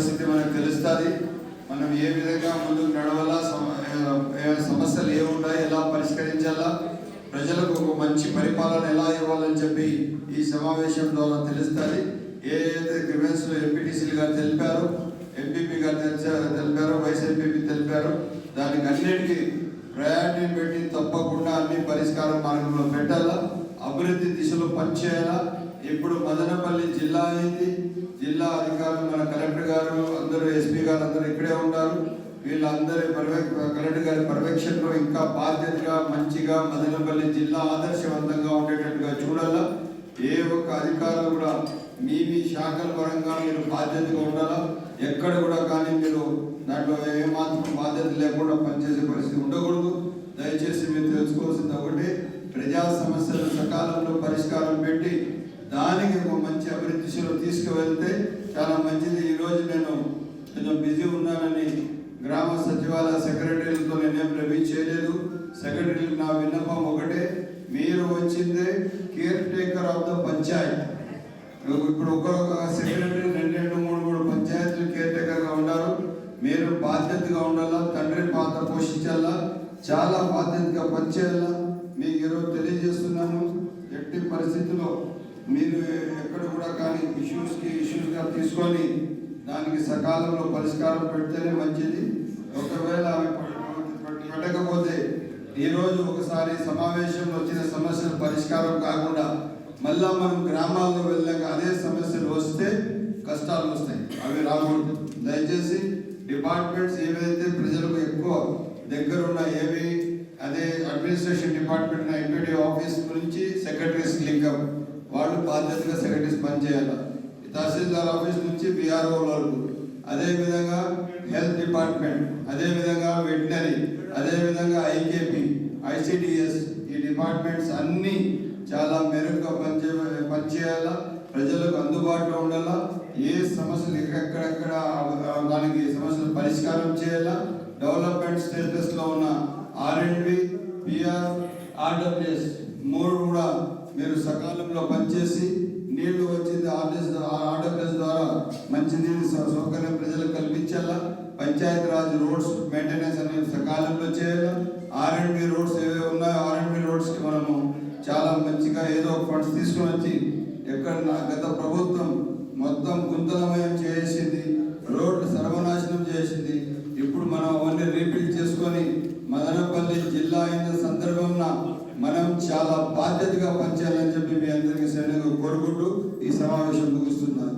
పరిస్థితి మనకు తెలుస్తుంది. మనం ఏ విధంగా ముందుకు నడవాలా సమ- ఏ సమస్యలు ఎలా పరిష్కరించాలా ప్రజలకు ఒక మంచి పరిపాలన ఎలా ఇవ్వాలని చెప్పి ఈ సమావేశం ద్వారా తెలుస్తుంది. ఏ అయితే గ్రివెన్స్ ఎంపీటీసీలు గారు తెలిపారు ఎంపీపీ గారు తెలిసా- తెలిపారు వైస్ ఎంపీపీ తెలిపారు. దానికి అన్నిటికీ ప్రయారిటీ పెట్టి తప్పకుండా అన్ని పరిష్కార మార్గంలో పెట్టాలా అభివృద్ధి దిశలో పనిచేయాలా ఇప్పుడు మదనపల్లి జిల్లా అయింది. జిల్లా అధికారులు మన కలెక్టర్ గారు అందరూ ఎస్పీ గారు అందరూ ఇక్కడే ఉన్నారు వీళ్ళందరి పర్వే కలెక్టర్ గారి పర్యవేక్షణలో ఇంకా బాధ్యతగా మంచిగా మదనపల్లి జిల్లా ఆదర్శవంతంగా ఉండేటట్టుగా చూడాలా. ఏ ఒక్క అధికారులు కూడా మీ మీ శాఖల పరంగా మీరు బాధ్యతగా ఉండాలా. ఎక్కడ కూడా కానీ మీరు దాంట్లో ఏమాత్రం బాధ్యత లేకుండా పనిచేసే పరిస్థితి ఉండకూడదు. దయచేసి మీరు తెలుసుకోవాల్సింది ఒకటి ప్రజా సమస్యలు సకాలంలో పరిష్కారం పెట్టి దానికి ఒక మంచి అభివృద్ధి దిశలో తీసుకువెళ్తే చాలా మంచిది. ఈరోజు నేను కొంచెం బిజీ ఉన్నానని గ్రామ సచివాలయ సెక్రటరీలతో నేనేం రవి చేయలేదు. సెక్రటరీలకు నా విన్నపం ఒకటే. మీరు వచ్చిందే care taker of the panchayat ఇప్పుడు ఒక్కొక్క సెక్రటరీ రెండు రెండు మూడు మూడు పంచాయతీలు కేర్ టేకర్గా ఉన్నారు. మీరు బాధ్యతగా ఉండాలా? తండ్రి పాత్ర పోషించాలా? చాలా బాధ్యతగా పనిచేయాలా? మీకు ఈరోజు తెలియజేస్తున్నాను. మీరు ఎక్కడ కూడా కానీ ఇష్యూస్కి ఇష్యూస్గా తీసుకొని దానికి సకాలంలో పరిష్కారం పెడితేనే మంచిది. ఒకవేళ అవి పెట్టకపోతే ఈరోజు ఒకసారి సమావేశంలో వచ్చిన సమస్యలు పరిష్కారం కాకుండా మళ్ళా మనం గ్రామాల్లో వెళ్ళాక అదే సమస్యలు వస్తే కష్టాలు వస్తాయి. అవి రాకూడదు. దయచేసి డిపార్ట్మెంట్స్ ఏవైతే ప్రజలకు ఎక్కువ దగ్గరున్న ఏవి అదే అడ్మినిస్ట్రేషన్ డిపార్ట్మెంట్ ఎంపీడీ ఆఫీస్ గురించి సెక్రటరీస్ లింకప్ వాళ్ళు బాధ్యతగా సెక్రటరీస్ పనిచేయాలి. తహసీల్దార్ ఆఫీస్ నుంచి బీఆర్ఓ వరకు. అదేవిధంగా హెల్త్ డిపార్ట్మెంట్ అదేవిధంగా వెటనరీ అదేవిధంగా ఐకేపీ ఐసిడిఎస్ ఈ డిపార్ట్మెంట్స్ అన్నీ చాలా మెరుగ్గా పనిచే పనిచేయాలా. ప్రజలకు అందుబాటులో ఉండాలా. ఏ సమస్యలు ఎక్కడెక్కడ దానికి సమస్యలు పరిష్కారం చేయాలా. డెవలప్మెంట్ స్టేటస్లో ఉన్న ఆర్ఎండ్బి పిఆర్ ఆర్డబ్ల్యూఎస్ సకాలంలో పనిచేసి నీళ్ళు వచ్చింది ఆర్డర్స్ ఆర్డర్స్ ద్వారా మంచి నీళ్ళు సౌ- సౌకర్యం ప్రజలకు కల్పించాలా పంచాయతీ రాజ్ రోడ్స్ మెయింటెనెన్స్ అనేది సకాలంలో చేయాలా? ఆర్ఎండ్బి రోడ్స్ ఏవే ఉన్నాయో ఆర్ అండ్ బి రోడ్స్కి మనము చాలా మంచిగా ఏదో ఫండ్స్ తీసుకుని వచ్చి ఎక్కడ గత ప్రభుత్వం మొత్తం గుంతలమయం చేసింది రోడ్లు సర్వనాశనం చేసింది. ఇప్పుడు మనం అవన్నీ రీబిల్డ్ చేసుకొని మదనపల్లి జిల్లా అయిన సందర్భంలో మనం చాలా బాధ్యతగా పనిచేయాలని చెప్పి మీ అందరికీ సరైన కోరుకుంటూ ఈ సమావేశం ముగిస్తున్నాను.